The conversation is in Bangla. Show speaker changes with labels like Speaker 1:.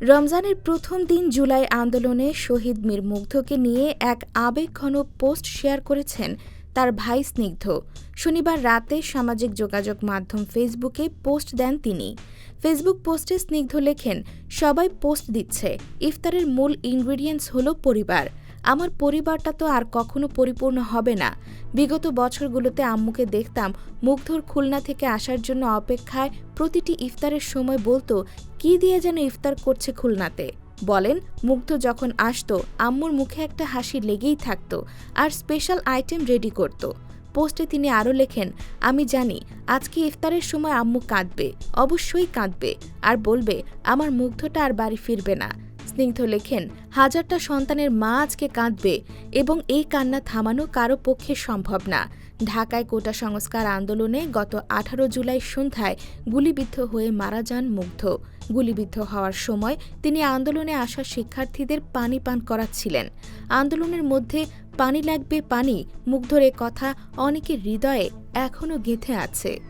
Speaker 1: রমজানের প্রথম দিন জুলাই আন্দোলনে শহীদ মীর মুগ্ধকে নিয়ে এক আবেগঘন পোস্ট শেয়ার করেছেন তার ভাই স্নিগ্ধ। শনিবার রাতে সামাজিক যোগাযোগ মাধ্যম ফেসবুকে পোস্ট দেন তিনি। ফেসবুক পোস্টে স্নিগ্ধ লেখেন, সবাই পোস্ট দিচ্ছে। ইফতারের মূল ইনগ্রেডিয়েন্টস হলো পরিবার। আমার পরিবারটা তো আর কখনো পরিপূর্ণ হবে না। বিগত বছরগুলোতে আম্মুকে দেখতাম মুগ্ধর খুলনা থেকে আসার জন্য অপেক্ষায় প্রতিটি ইফতারের সময় বলতো, কি দিয়ে যেন ইফতার করছে খুলনাতে? বলেন, মুগ্ধ যখন আসতো, আম্মুর মুখে একটা হাসি লেগেই থাকতো আর স্পেশাল আইটেম রেডি করত। পোস্টে তিনি আরও লেখেন, আমি জানি, আজকে ইফতারের সময় আম্মু কাঁদবে, অবশ্যই কাঁদবে। আর বলবে, আমার মুগ্ধটা আর বাড়ি ফিরবে না। স্নিগ্ধ লেখেন, হাজারটা সন্তানের মা আজকে কাঁদবে এবং এই কান্না থামানো কারও পক্ষে সম্ভব না। ঢাকায় কোটা সংস্কার আন্দোলনে গত আঠারো জুলাই সন্ধ্যায় গুলিবিদ্ধ হয়ে মারা যান মুগ্ধ। গুলিবিদ্ধ হওয়ার সময় তিনি আন্দোলনে আসা শিক্ষার্থীদের পানি পান করাচ্ছিলেন। আন্দোলনের মধ্যে, পানি লাগবে পানি, মুগ্ধর কথা অনেকের হৃদয়ে এখনও গেঁথে আছে।